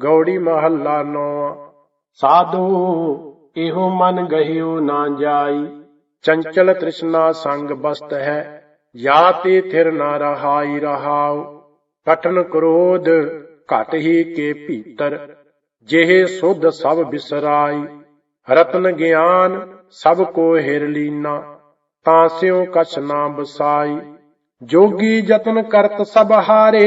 ਗੌੜੀ ਮਹੱਲਾ ਨੌਵਾਂ ਸਾਧੂ, ਇਹੋ ਮਨ ਗਹਿਓ ਨਾ ਜਾਈ। ਚੰਚਲ ਤ੍ਰਿਸ਼ਨਾ ਸੰਗ ਬਸਤ ਹੈ, ਯਾ ਤੇ ਥਿਰ ਨਾ ਰਹਾਈ ਰਹਾਉ। ਕਟਨ ਕ੍ਰੋਧ ਘਟ ਹੀ ਕੇ ਭੀਤਰ, ਜਿਹੇ ਸੁਧ ਸਭ ਬਿਸਰਾਈ। ਰਤਨ ਗਿਆਨ ਸਭ ਕੋ ਹਿਰ ਲੀਨਾ, ਤਾਂ ਸਿਉ ਕਛ ਨਾ ਬਸਾਈ। ਜੋਗੀ ਯਤਨ ਕਰਤ ਸਭ ਹਾਰੇ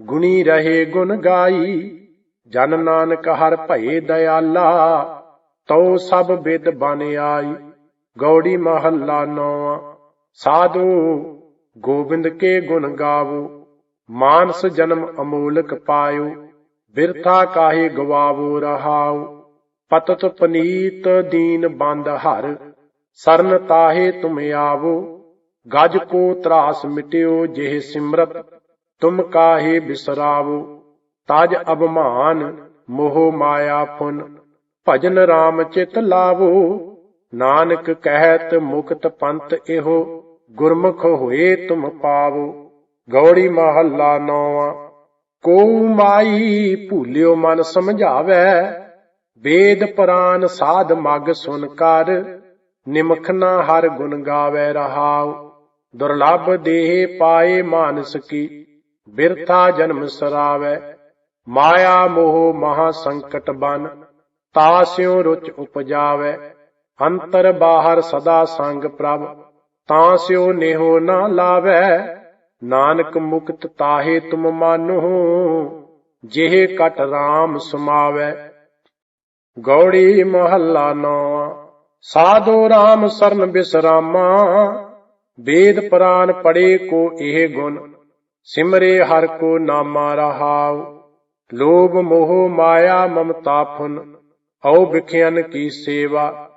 ਗੁਣੀ ਰਹੇ ਗੁਣ ਗਾਈ। ਜਨ ਨਾਨਕ ਹਰ ਭਏ ਦਇਆਲਾ, ਤਉ ਸਭ ਬਿਦ ਬਨ ਆਈ। ਗੌੜੀ ਮਹੱਲਾ ਨੌਵਾਂ, ਸਾਧੂ ਗੋਬਿੰਦ ਕੇ ਗੁਣ ਗਾਵੋ। ਮਾਨਸ ਜਨਮ ਅਮੋਲਕ ਪਾਇਓ, ਬਿਰਥਾ ਕਾਹੇ ਗਵਾਵੋ ਰਹਾਓ। ਪਤਤ ਪਨੀਤ ਦੀਨ ਬੰਦ ਹਰ, ਸਰਨ ਤਾਹੇ ਤੁਮ ਆਵੋ। ਗਜ ਕੋ ਤਰਾਸ ਮਿਟਿਓ ਜਿਹ ਸਿਮਰਤ ਤੁਮ ਕਾਹੇ ਬਿਸਰਾਵੋ? ਤਜ ਅਭਮਾਨ, ਮੋਹ ਮਾਇਆ ਫੁਨ ਭਜਨ ਰਾਮ ਚਿਤ ਲਾਵੋ। ਨਾਨਕ ਕਹਿਤ ਮੁਕਤ ਪੰਤ ਇਹੋ। ਗੁਰਮੁਖ ਹੋਏ ਤੁਮ ਪਾਵੋ। ਗੌੜੀ ਮਹੱਲਾ ਨੌਵਾਂ। ਕੋ ਮਾਈ ਭੂਲਿਓ ਮਨ ਸਮਝਾਵੇ। ਵੇਦ ਪੁਰਾਨ ਸਾਧ ਮਗ ਸੁਨ ਕਰ। ਨਿਮਖ ਨਾ ਹਰ ਗੁਣ ਗਾਵੇ ਰਹਾਉ। ਦੁਰਲਭ ਦੇਹ ਪਾਏ ਮਾਨਸ ਕੀ। ਬਿਰਥਾ ਜਨਮ ਸਰਾਵੇ, ਮਾਇਆ ਮੋਹ ਮਹਾ ਸੰਕਟ ਬਨ ਤਾਸਿਉ ਰੁਚ ਉਪਜਾਵੇ, ਅੰਤਰ ਬਾਹਰ ਸਦਾ ਸੰਗ ਪ੍ਰਭ, ਤਾਂ ਸਿਉ ਨੇਹੋ ਨਾ ਲਾਵੇ, ਨਾਨਕ ਮੁਕਤ ਤਾਹੇ ਤੁਮ ਮਾਨੋ, ਜਿਹੇ ਕਟ RAM ਸਮਾਵੇ। ਗੌੜੀ ਮਹੱਲਾ ਨੌ ਸਾਧੋ RAM ਸਰਨ ਬਿਸਰਾਮਾ, ਵੇਦ ਪੁਰਾਨ ਪੜੇ ਕੋ ਇਹ ਗੁਣ ਸਿਮਰੇ ਹਰ ਕੋ ਨਾਮਾ ਰਹਾਉ, ਲੋਭ ਮੋਹ ਮਾਇਆ ਮਮਤਾ ਫੁਨ ਔ ਵਿਖਿਆਨ ਕੀ ਸੇਵਾ,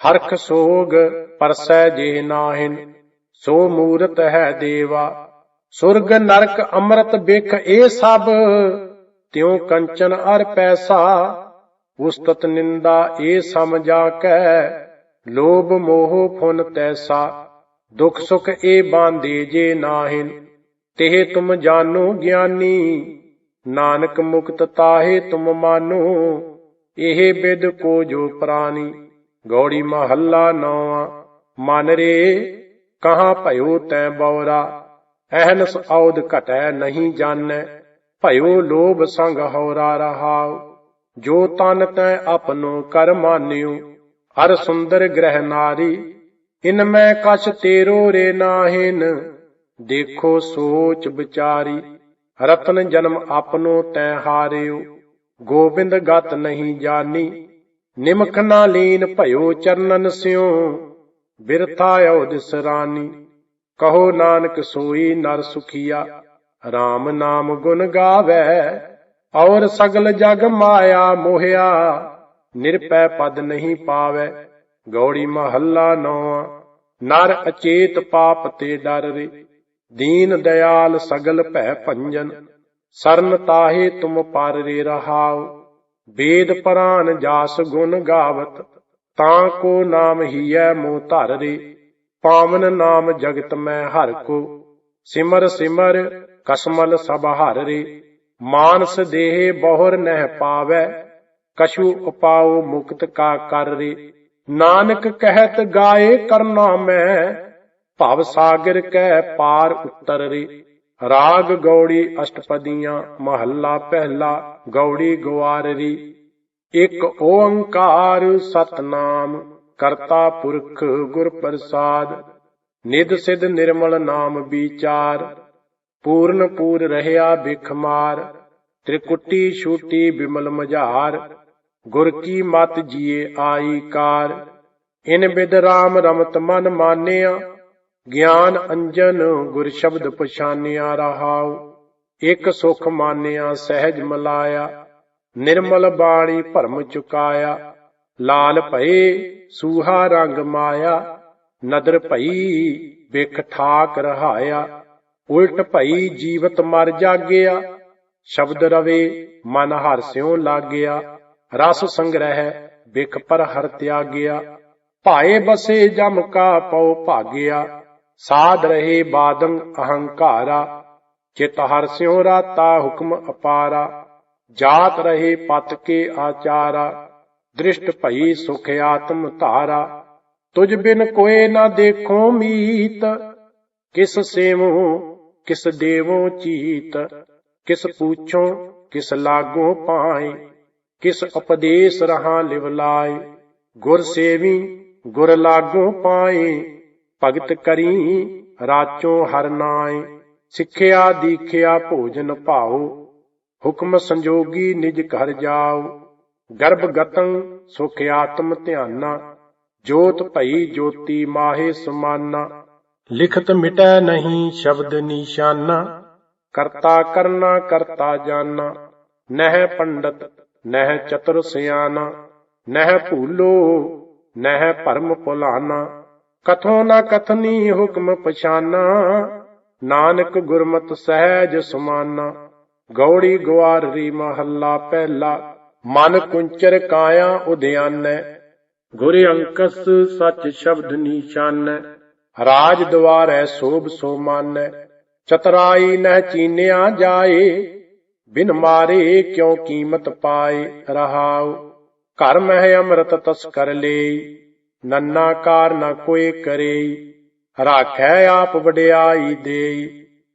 ਹਰਖ ਸੋਗ ਪਰਸੈ ਜੇ ਨਾਹਿਨ, ਸੋ ਮੂਰਤ ਹੈ ਦੇਵਾ, ਸੁਰਗ ਨਰਕ ਅੰਮ੍ਰਿਤ ਬਿਖ ਇਹ ਸਭ, ਤਿਉ ਕੰਚਨ ਅਰ ਪੈਸਾ, ਉਸਤਤ ਨਿੰਦਾ ਇਹ ਸਮਝਾ ਕੈ ਲੋਭ ਮੋਹ ਫੁਨ ਤੈਸਾ, ਦੁਖ ਸੁਖ ਇਹ ਬਾਂਦੇ ਜੇ ਨਾਹਿਨ। ਤਿਹ ਤੁਮ ਜਾਨੋ ਗਿਆਨੀ, ਨਾਨਕ ਮੁਕਤ ਤਾਹੇ ਤੁਮ ਮਾਨੋ, ਇਹ ਬਿਦ ਕੋ ਜੋ ਪ੍ਰਾਨੀ, ਗੌੜੀ ਮਹੱਲਾ ਨੌਵਾਂ, ਮਨ ਰੇ, ਕਹਾਂ ਭਇਓ ਤੈ ਬੌਰਾ ਅਹਨਸ ਔਦ ਘਟੈ ਨਹੀਂ ਜਾਣੈ, ਭਇਓ ਲੋਭ ਸੰਗ ਹੌਰਾ ਰਹਾਉ, ਜੋ ਤਨ ਤੈ ਆਪਨੋ ਕਰ ਮਾਨਿਓ, ਹਰ ਸੁੰਦਰ ਗ੍ਰਹਿ ਨਾਰੀ, ਇਨ ਮੈਂ ਕਛ ਤੇਰੋ ਰੇ ਨਾਹਿਨ ਦੇਖੋ ਸੋਚ ਵਿਚਾਰੀ, ਰਤਨ ਜਨਮ ਆਪਨੋ ਤੈ ਹਾਰਿਓ। ਗੋਬਿੰਦ ਗਤ ਨਹੀਂ ਜਾਣੀ ਨਿਮਖ ਨਾ ਲੀਨ ਭਇਓ ਚਰਨਨ ਸਿਉ ਬਿਰਥਾ ਔ ਦਿਸਰਾਨੀ ਕਹੋ ਨਾਨਕ ਸੋਈ ਨਰ ਸੁਖੀਆ। RAM ਨਾਮ ਗੁਣ ਗਾਵੇ, ਔਰ ਸਗਲ ਜਗ ਮਾਇਆ ਮੋਹਿਆ। ਨਿਰਪੈ ਪਦ ਨਹੀਂ ਪਾਵੇ, ਗੌੜੀ ਮਹੱਲਾ ਨੌ ਨਰ ਅਚੇਤ ਪਾਪ ਤੇ ਡਰ ਰੇ ਦੀਨ ਦਇਆਲ ਸਗਲ ਭੈ ਭੰਜਨ, ਸਰਨ ਤਾਹੇ ਤੁਮ ਪਰ ਰੇ ਰਹਾਉ। ਵੇਦ ਪਰਾਨ ਜਾਸ ਗੁਣ ਗਾਵਤ, ਤਾਂ ਕੋ ਨਾਮ ਹੀਐ ਮੋ ਧਰ ਰੇ। ਪਾਵਨ ਨਾਮ ਜਗਤ ਮੈਂ ਹਰ ਕੋ, ਸਿਮਰ ਸਿਮਰ ਕਸਮਲ ਸਭ ਹਰ ਰੇ। ਮਾਨਸ ਦੇਹ ਬਹੁਰ ਨਹਿ ਪਾਵੈ, ਕਛੂ ਉਪਾਉ ਮੁਕਤ ਕਾ ਕਰ ਰੇ। ਨਾਨਕ ਕਹਿਤ ਗਾਏ ਕਰਨਾ ਮੈਂ ਭਵ ਸਾਗਰ ਕੈ ਪਾਰ ਉਤਰ ਰਾਗ ਗੌੜੀ ਅਸ਼ਟਪਦੀਆਂ, ਮਹੱਲਾ ਪਹਿਲਾ ਗੌੜੀ ਗਵਾਰਰੀ ਇੱਕ ਓੰਕਾਰ ਸਤਨਾਮ, ਕਰਤਾ ਪੁਰਖ ਗੁਰ ਪ੍ਰਸਾਦ। ਨਿਦ ਸਿਧ ਨਿਰਮਲ ਨਾਮ ਵਿਚਾਰ। ਪੂਰਨ ਪੂਰ ਰਹਿਆ ਬਿਖਮਾਰ ਤ੍ਰਿਕੁਟੀ ਛੂਟੀ ਬਿਮਲ ਮਝਾਰ। ਗੁਰ ਕੀ ਮਤ ਜੀਏ ਆਈ ਕਾਰ। ਇਨ ਬਿਦ ਰਾਮ ਰਮਤ ਮਨ ਮਾਨਿਆ। ਗਿਆਨ ਅੰਜਨ ਗੁਰ ਸ਼ਬਦ ਪਛਾਨਿਆ ਰਹਾਉ, ਇਕ ਸੁਖ ਮਾਨਿਆ ਸਹਿਜ ਮਲਾਇਆ, ਨਿਰਮਲ ਬਾਣੀ ਭਰਮ ਚੁਕਾਇਆ, ਲਾਲ ਭਏ ਸੂਹਾ ਰੰਗ ਮਾਇਆ, ਨਦਰ ਭਈ ਵਿਖ ਠਾਕ ਰਹਾਇਆ, ਉਲਟ ਭਈ ਜੀਵਤ ਮਰ ਜਾਗਿਆ, ਸ਼ਬਦ ਰਵੇ ਮਨ ਹਰ ਹਰਸਿਓ ਲਾਗਿਆ, ਰਸ ਸੰਗ੍ਰਹਿ ਵਿਖ ਪਰ ਹਰ ਤਿਆਗਿਆ, ਭਾਏ ਬਸੇ ਜਮ ਕਾ ਪਉ ਭਾਗਿਆ ਸਾਧ ਰਹੇ ਬਾਦੰ ਅਹੰਕਾਰਾ, ਚਿਤ ਹਰ ਹਰਸਿਓ ਰਾਤਾ ਹੁਕਮ ਅਪਾਰਾ, ਜਾਤ ਰਹੇ ਪਤ ਕੇ ਆਚਾਰਾ, ਦ੍ਰਿਸ਼ਟ ਭਈ ਸੁਖ ਆਤਮ ਧਾਰਾ ਤੁਝ ਬਿਨ ਕੋਏ ਨਾ ਦੇਖੋ ਮੀਤ, ਕਿਸ ਸੇਵੋ, ਕਿਸ ਦੇਵੋ ਚੀਤ, ਕਿਸ ਪੂਛੋ, ਕਿਸ ਲਾਗੋ ਪਾਏ, ਕਿਸ ਉਪਦੇਸ਼ ਰਹਾ ਲਿਵ ਲਾਏ, ਗੁਰ ਸੇਵੀ, ਗੁਰ ਲਾਗੋ ਪਾਏ ਭਗਤ ਕਰੀ ਰਾਚੋ ਹਰ ਨਾਏ ਸਿੱਖਿਆ ਦੀਖਿਆ ਭੋਜਨ ਭਾਉ ਹੁਕਮ ਸੰਜੋਗੀ ਨਿਜ ਘਰ ਜਾਓ ਗਰਭ ਗਤੰ ਸੁਖ ਆਤਮ ਧਿਆਨਾ ਜੋਤ ਭਈ ਜੋਤੀ ਮਾਹੇ ਸਮਾਨਾ ਲਿਖਤ ਮਿਟੈ ਨਹੀਂ ਸ਼ਬਦ ਨਿਸ਼ਾਨਾ ਕਰਤਾ ਕਰਨਾ ਕਰਤਾ ਜਾਨਾ ਨਹਿ ਪੰਡਤ ਨਹਿ ਚਤੁਰ ਸਿਆਨਾ ਨਹਿ ਭੂਲੋ ਨਹਿ ਭਰਮ ਭੁਲਾਨਾ ਕਥੋ ਨਾ ਕਥਨੀ ਹੁਕਮ ਪਛਾਨਾ। ਨਾਨਕ ਗੁਰਮਤਿ ਸਹਿਜ ਸੁਮਾਨਾ। ਗੌੜੀ ਗਵਾਰੀ ਮਹੱਲਾ ਪਹਿਲਾ। ਮਨ ਕੁੰਚਰ ਕਾਇਆ ਉਦਿਆਨੈ। ਗੁਰ ਅੰਕਸ ਸਚ ਸ਼ਬਦ ਨੀਸ਼ਾਨੈ। ਰਾਜ ਦੁਆਰੈ ਸੋਭ ਸੋ ਮਾਨੈ ਚਤਰਾਈ ਨਹਿ ਚੀਨਿਆ ਜਾਏ। ਬਿਨ ਮਾਰੇ ਕਿਉ ਕੀਮਤ ਪਾਏ ਰਹਾਉ। ਘਰ ਮਹਿ ਅੰਮ੍ਰਿਤ ਤਸਕਰ ਲੇ ਨੰਨਾ ਨੰਨਾਕਾਰ ਨਾ ਕੋਈ ਕਰੇ ਰਾਖੈ ਆਪ ਵਡਿਆਈ ਦੇ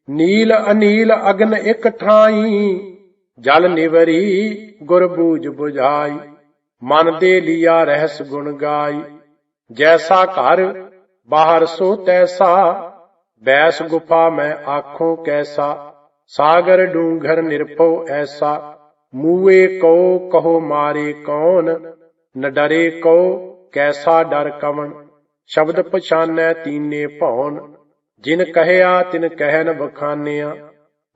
ਨੀਲ ਅਨੀਲ ਅਗਨ ਇਕ ਠਾਈ। ਜਲ ਨਿਵਰੀ ਗੁਰ ਬੂਝ 부ਝਾਈ ਮਨ ਦੇ ਲਿਆ ਰਹਿਸ ਗੁਣ ਗਾਈ। ਜੈਸਾ ਘਰ ਬਾਹਰ ਸੋ ਤੈਸਾ। ਬੈਸ ਗੁਫਾ ਮੈਂ ਆਖੋ ਕੈਸਾ। ਸਾਗਰ ਡੂੰਘਰ ਨਿਰਭਉ ਐਸਾ। ਮੂਏ ਕੋ ਕਹੋ ਮਾਰੇ ਕੌਣ। ਨ ਡਰੇ ਕੋ ਕੈਸਾ ਡਰ ਕਵਣ, ਸ਼ਬਦ ਪਛਾਨੈ ਤੀਨੇ ਭਉਨ ਜਿਨ ਕਹਿਆ, ਤਿਨ ਕਹਿਨ ਵਖਾਨਿਆ।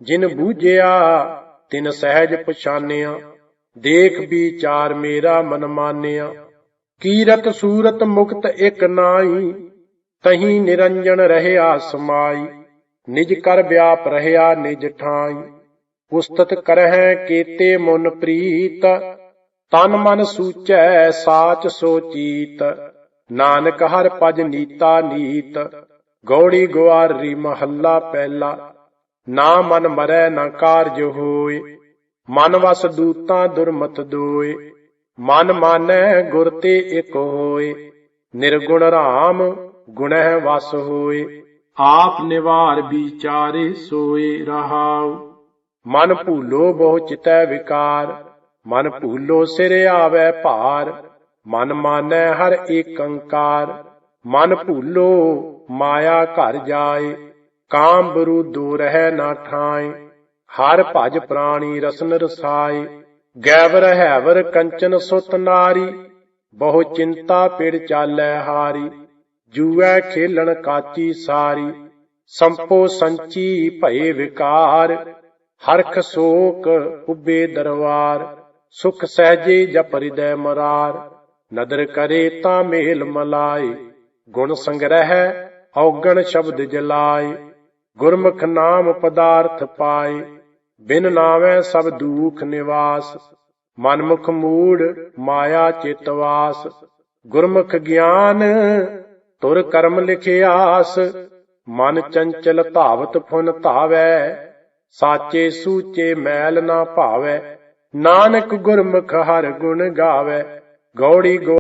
ਜਿਨ ਬੂਝਿਆ, ਤਿਨ ਸਹਿਜ ਪਛਾਨਿਆ। ਦੇਖ ਵਿਚਾਰ ਮੇਰਾ ਮਨ ਮਾਨਿਆ। ਕੀਰਤ ਸੂਰਤ ਮੁਕਤ ਇਕ ਨਾਈ ਤਹੀਂ ਨਿਰੰਜਨ ਰਹਿਆ ਸਮਾਈ। ਨਿਜ ਕਰ ਵਿਆਪ ਰਹਿਆ ਨਿਜ ਠਾਈ ਉਸਤਤ ਕਰਹਿ ਕੀਤੇ ਮਨ ਪ੍ਰੀਤ ਤਨ ਮਨ ਸੂਚੈ ਸਾਚ ਸੋਚੀਤ, ਨਾਨਕ ਹਰ ਪਜ ਨੀਤਾ ਨੀਤ, ਗੌੜੀ ਗੁਆਰੀ ਮਹੱਲਾ ਪਹਿਲਾ, ਨਾ ਮਨ ਮਰੈ ਨਾ ਕਾਰਜ ਹੋਏ, ਮਨ ਵਸ ਦੂਤਾਂ ਦੁਰਮਤ ਦੋਏ, ਮਨ ਮਾਨੈ ਗੁਰ ਤੇ ਇਕ ਹੋਏ, ਨਿਰਗੁਣ ਰਾਮ ਗੁਣਹਿ ਵਸ ਹੋਏ, ਆਪ ਨਿਵਾਰ ਵਿਚਾਰੇ ਸੋਏ ਰਹਾਉ, ਮਨ ਭੂਲੋ ਬਹੁ ਚਿਤੈ ਵਿਕਾਰ ਮਨ ਭੂਲੋ ਸਿਰ ਆਵੈ ਭਾਰ, ਮਨ ਮਾਨੈ ਹਰ ਏਕੰਕਾਰ। ਮਨ ਭੂਲੋ ਮਾਇਆ ਘਰ ਜਾਏ, ਕਾਮ ਬਰੂ ਦੂ ਰਹਿ ਨਾ ਠਾਏ। ਹਰ ਭਜ ਪ੍ਰਾਣੀ ਰਸਨ ਰਸਾਏ, ਗੈਵਰ ਹੈਵਰ ਕੰਚਨ ਸੁਤ ਨਾਰੀ। ਬਹੁ ਚਿੰਤਾ ਪਿੜ ਚਾਲੈ ਹਾਰੀ, ਜੂਐ ਖੇਲਣ ਕਾਚੀ ਸਾਰੀ। ਸੰਪੋ ਸੰਚੀ ਭਏ ਵਿਕਾਰ, ਹਰਖ ਸੋਕ ਉਬੇ ਦਰਵਾਰ। ਸੁਖ ਸਹਿਜੇ ਜਪ ਹਿਰਦੈ ਮਰਾਰ। ਨਦਰ ਕਰੇ ਤਾਂ ਮੇਲ ਮਲਾਏ। ਗੁਣ ਸੰਗ੍ਰਹਿ ਔਗਣ ਸ਼ਬਦ ਜਲਾਏ। ਗੁਰਮੁਖ ਨਾਮ ਪਦਾਰਥ ਪਾਏ। ਬਿਨ ਨਾਵੇਂ ਸਭ ਦੁਖ ਨਿਵਾਸ। ਮਨਮੁਖ ਮੂੜ ਮਾਇਆ ਚਿਤਵਾਸ ਗੁਰਮੁਖ ਗਿਆਨ ਤੁਰ ਕਰਮ ਲਿਖਿਆਸ ਮਨ ਚੰਚਲ ਧਾਵਤ ਫੁਨ ਧਾਵੈ। ਸਾਚੇ ਸੂਚੇ ਮੈਲ ਨਾ ਭਾਵੈ। ਨਾਨਕ ਗੁਰਮੁਖ ਹਰ ਗੁਣ ਗਾਵੇ ਗੌੜੀ ਗੋ